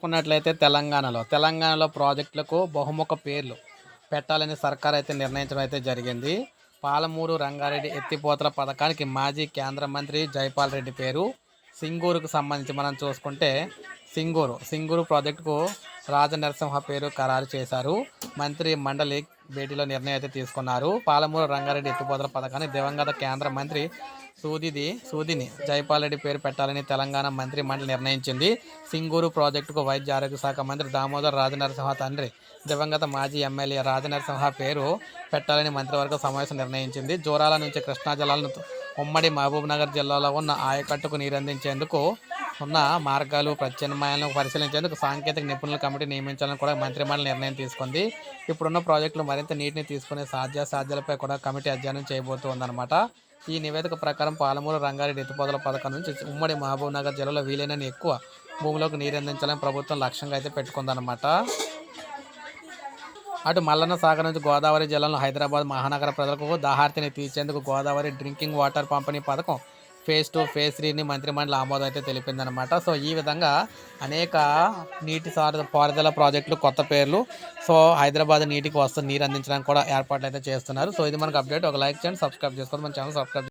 చూసుకున్నట్లయితే తెలంగాణలో. తెలంగాణలో ప్రాజెక్టులకు బహుముఖ పేర్లు పెట్టాలని సర్కార్ అయితే నిర్ణయించడం అయితే జరిగింది. పాలమూరు రంగారెడ్డి ఎత్తిపోతల పథకానికి మాజీ కేంద్ర మంత్రి జైపాల్ రెడ్డి పేరు. సింగూరుకు సంబంధించి మనం చూసుకుంటే సింగూరు సింగూరు ప్రాజెక్టుకు రాజనరసింహ పేరు ఖరారు చేశారు. మంత్రి మండలి భేటీలో నిర్ణయం అయితే తీసుకున్నారు. పాలమూరు రంగారెడ్డి ఎత్తిపోతల పథకాన్ని దివంగత కేంద్ర మంత్రి సూదిది సూదిని జైపాల్ రెడ్డి పేరు పెట్టాలని తెలంగాణ మంత్రి మండలి నిర్ణయించింది. సింగూరు ప్రాజెక్టుకు వైద్య ఆరోగ్య శాఖ మంత్రి దామోదర్ రాజనరసింహ తండ్రి దివంగత మాజీ ఎమ్మెల్యే రాజనరసింహ పేరు పెట్టాలని మంత్రివర్గ సమావేశం నిర్ణయించింది. జోరాల నుంచి కృష్ణా జలాలను ఉమ్మడి మహబూబ్ నగర్ జిల్లాలో ఉన్న ఆయకట్టుకు నీరందించేందుకు ఉన్న మార్గాలు ప్రత్యామ్నాయాలను పరిశీలించేందుకు సాంకేతిక నిపుణుల కమిటీ నియమించాలని కూడా మంత్రిమండలి నిర్ణయం తీసుకుంది. ఇప్పుడున్న ప్రాజెక్టులు మరింత నీటిని తీసుకునే సాధ్యాసాధ్యాలపై కూడా కమిటీ అధ్యయనం చేయబోతుందన్నమాట. ఈ నివేదిక ప్రకారం పాలమూరు రంగారెడ్డి ఎత్తిపోతల పథకం నుంచి ఉమ్మడి మహబూబ్ నగర్ జిల్లాలో వీలైనన్ని ఎక్కువ భూమిలోకి నీరు అందించాలని ప్రభుత్వం లక్ష్యంగా అయితే పెట్టుకుందన్నమాట. అటు మల్లన్న సాగర్ నుంచి గోదావరి జిల్లాలో హైదరాబాద్ మహానగర ప్రజలకు దాహార్తిని తీర్చేందుకు గోదావరి డ్రింకింగ్ వాటర్ పంపిణీ పథకం ఫేజ్ టూ ఫేజ్ త్రీని మంత్రిమండలి ఆమోదం అయితే తెలిపిందనమాట సో ఈ విధంగా అనేక నీటి సార పారుదల ప్రాజెక్టులు కొత్త పేర్లు సో హైదరాబాద్ నీటికి వస్తున్న నీరు అందించడానికి కూడా ఏర్పాట్లు అయితే చేస్తున్నారు. సో ఇది మనకు అప్డేట్. ఒక లైక్ చేయండి సబ్స్క్రైబ్ చేసుకోండి. మన ఛానల్ సబ్స్క్రైబ్